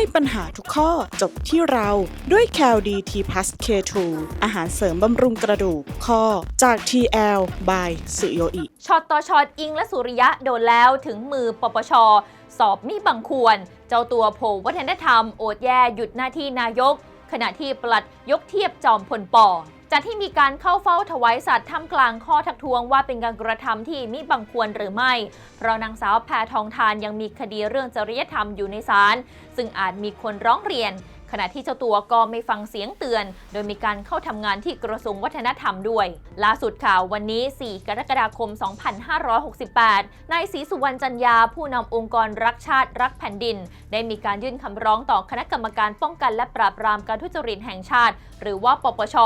ให้ปัญหาทุกข้อจบที่เราด้วย c a l d t p l u s K2 อาหารเสริมบำรุงกระดูกข้อจาก TL by สุโยอิช็อตต่อช็อตอิงและสุริยะโดนแล้วถึงมือปปช สอบมิบังควร เจ้าตัวโผวัฒนธรรม โอดแย่หยุดหน้าที่นายก ขณะที่ปลัดยกเทียบจอมพลปอ จากที่มีการเข้าเฝ้าถวายสัตว์ท่ามกลางข้อทักท้วงว่าเป็นการกระทำที่มิบังควรหรือไม่ เพราะนางสาวแพทองทานยังมีคดีเรื่องจริยธรรมอยู่ในศาลซึ่งอาจมีคนร้องเรียน ขณะที่เจ้าตัวก็ไม่ฟังเสียงเตือน โดยมีการเข้าทำงานที่กระทรวงวัฒนธรรมด้วย ล่าสุดข่าววันนี้ 4 กรกฎาคม 2568 นายศรีสุวรรณจันยา ผู้นำองค์กรรักชาติรักแผ่นดิน ได้มีการยื่นคำร้องต่อคณะกรรมการป้องกันและปราบปรามการทุจริตแห่งชาติ หรือว่าปปช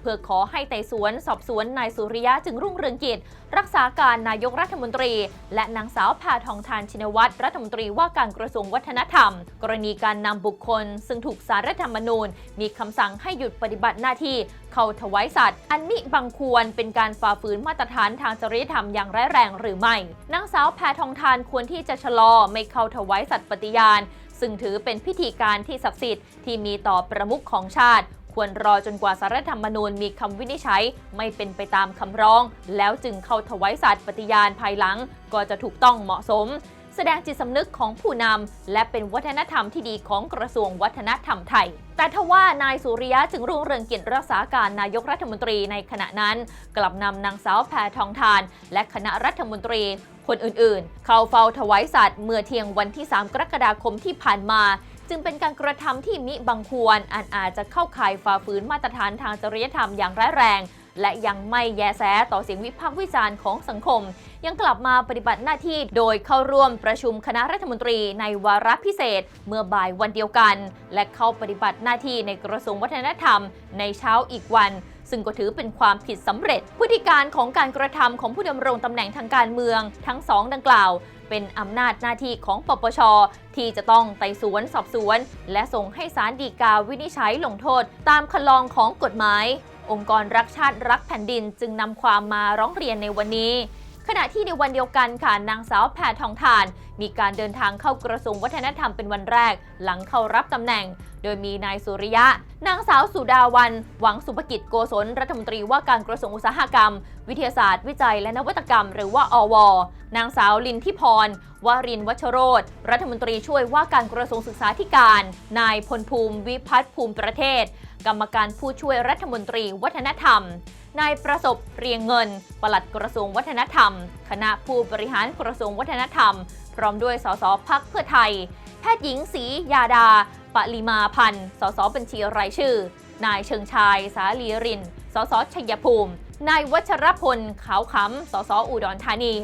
เพื่อขอให้ไต่สวนสอบสวนนายสุริยะจึงรุ่งเรืองกิจ รักษาการนายกรัฐมนตรี และนางสาวแพทองทานชินวัตรรัฐมนตรีว่าการกระทรวงวัฒนธรรม กรณีการนำบุคคล ซึ่งถูกสารรัฐธรรมนูญ มีคำสั่งให้หยุดปฏิบัติหน้าที่ เข้าถวายสัตว์ อันมิบังควรเป็นการฝ่าฝืนมาตรฐานทางจริยธรรมอย่างร้ายแรงหรือไม่นางสาวแพทองทานควรที่จะชะลอไม่เข้าถวายสัตว์ปฏิญาณ ซึ่งถือเป็นพิธีการที่ศักดิ์สิทธิ์ที่มีต่อประมุขของชาติควรรอจนกว่าสารรัฐธรรมนูญมีคำวินิจฉัย ไม่เป็นไปตามคำร้อง แล้วจึงเข้าถวายสัตว์ปฏิญาณภายหลัง ก็จะถูกต้องเหมาะสม แสดงจิตสำนึกของผู้นำและเป็นวัฒนธรรมที่ดีของกระทรวงวัฒนธรรมไทย แต่ทว่านายสุริยะจึงรุ่งเรืองกิจรักษาการนายกรัฐมนตรีในขณะนั้น กลับนำนางสาวแพทองทาน และคณะรัฐมนตรีคนอื่นๆ เข้าเฝ้าถวายสัตว์เมื่อเที่ยงวันที่ 3 กรกฎาคมที่ผ่านมา จึงเป็นการกระทำที่มิบังควรอันอาจจะเข้าข่ายฝ่าฝืนมาตรฐานทางจริยธรรมอย่างร้ายแรง และยังไม่แยแสต่อเสียงวิพากษ์วิจารณ์ของสังคม ยังกลับมาปฏิบัติหน้าที่โดยเข้าร่วมประชุมคณะรัฐมนตรีในวาระพิเศษเมื่อบ่ายวันเดียวกัน และเข้าปฏิบัติหน้าที่ในกระทรวงวัฒนธรรม ในเช้าอีกวัน ซึ่งก็ถือเป็นความผิดสำเร็จ พฤติการของการกระทำของผู้ดำรงตำแหน่งทางการเมืองทั้งสองดังกล่าวเป็นอำนาจหน้าที่ของปปช ที่จะต้องไต่สวนสอบสวน และส่งให้ศาลฎีกาวินิจฉัยลงโทษ ตามคลองของกฎหมาย องค์กรรักชาติรักแผ่นดินจึงนำความมาร้องเรียนในวันนี้ ขณะที่ในวันเดียวกันค่ะนางสาวแพทองทาน มีการเดินทางเข้ากระทรวงวัฒนธรรมเป็นวันแรก หลังเข้ารับตำแหน่ง โดยมีนายสุริยะ นางสาวสุดาวัน หวังสุภกิจโกศลรัฐมนตรีว่าการกระทรวงอุตสาหกรรม วิทยาศาสตร์ วิจัยและนวัตกรรม หรือว่าอว นางสาวลินทิพรวรินวัชโรธรัฐมนตรีช่วยว่าการกระทรวงศึกษาธิการ นายพลภูมิวิพัฒน์ภูมิประเทศ กรรมการผู้ช่วยรัฐมนตรีวัฒนธรรม นายประสบเรียงเงิน ปลัดกระทรวงวัฒนธรรม คณะผู้บริหารกระทรวงวัฒนธรรม พร้อมด้วยสสพักเพื่อไทย แพทย์หญิงศรียาดา ปริมาพันธ์ สสบัญชีรายชื่อ นายเชิงชาย สาลีริน สสชัยภูมิ นายวัชรพล ขาวขำ สสอุดรธานี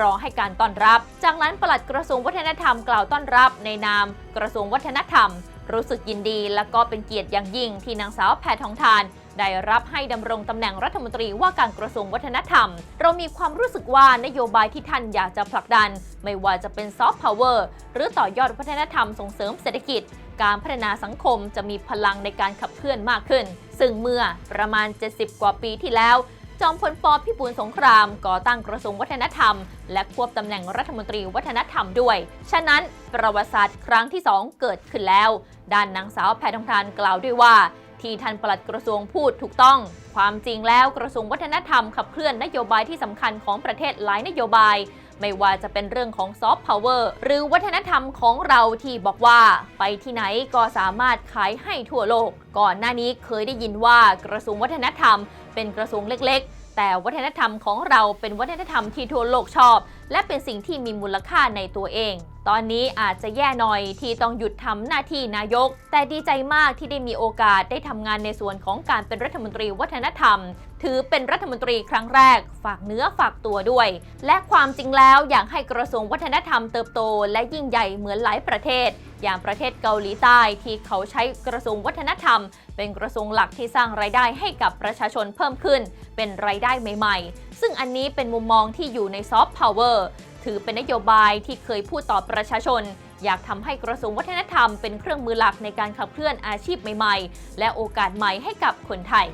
รอให้การต้อนรับ จากนั้นปลัดกระทรวงวัฒนธรรมกล่าวต้อนรับในนามกระทรวงวัฒนธรรม รู้สึกยินดีและก็เป็นเกียรติอย่างยิ่งที่นางสาวแพทองทาน ได้รับให้ดำรงตำแหน่งรัฐมนตรีว่าการกระทรวงวัฒนธรรม เรามีความรู้สึกว่านโยบายที่ท่านอยากจะผลักดัน ไม่ว่าจะเป็นซอฟต์พาวเวอร์หรือต่อยอดวัฒนธรรมส่งเสริมเศรษฐกิจ การพัฒนาสังคมจะมีพลังในการขับเคลื่อนมากขึ้น ซึ่งเมื่อประมาณ 70 กว่าปีที่แล้ว จอมพลปพิบูลสงคราม ก่อตั้งกระทรวงวัฒนธรรม และควบตำแหน่งรัฐมนตรีวัฒนธรรมด้วย ฉะนั้นประวัติศาสตร์ครั้งที่ 2 เกิดขึ้นแล้ว ด้านนางสาวแพทองทานกล่าวด้วยว่า ที่ท่านปลัดกระทรวงพูดถูกต้อง ความจริงแล้วกระทรวงวัฒนธรรมขับเคลื่อนนโยบายที่สำคัญของประเทศหลายนโยบายไม่ว่าจะเป็นเรื่องของซอฟต์พาวเวอร์หรือวัฒนธรรมของเราที่บอกว่า ไปที่ไหนก็สามารถขายให้ทั่วโลก ก่อนหน้านี้เคยได้ยินว่ากระทรวงวัฒนธรรม เป็นกระทรวงเล็ก ๆ แต่วัฒนธรรมของเราเป็นวัฒนธรรมที่ทั่วโลกชอบ และเป็นสิ่งที่มีมูลค่าในตัวเอง ตอนนี้อาจจะแย่หน่อยที่ต้องหยุดทำหน้าที่นายก แต่ดีใจมากที่ได้มีโอกาสได้ทำงานในส่วนของการเป็นรัฐมนตรีวัฒนธรรม ถือเป็นรัฐมนตรีครั้งแรก ฝากเนื้อฝากตัวด้วย และความจริงแล้วอยากให้กระทรวงวัฒนธรรมเติบโต และยิ่งใหญ่เหมือนหลายประเทศ อย่างประเทศเกาหลีใต้ที่เขาใช้กระทรวงวัฒนธรรม เป็นกระทรวงหลักที่สร้างรายได้ให้กับประชาชนเพิ่มขึ้น เป็นรายได้ใหม่ ๆ ซึ่งอันนี้เป็นมุมมองที่อยู่ในซอฟต์พาวเวอร์ถือเป็นนโยบายที่เคยพูดต่อประชาชน อยากทำให้กระทรวงวัฒนธรรมเป็นเครื่องมือหลักในการขับเคลื่อนอาชีพใหม่ ๆ และโอกาสใหม่ให้กับคนไทย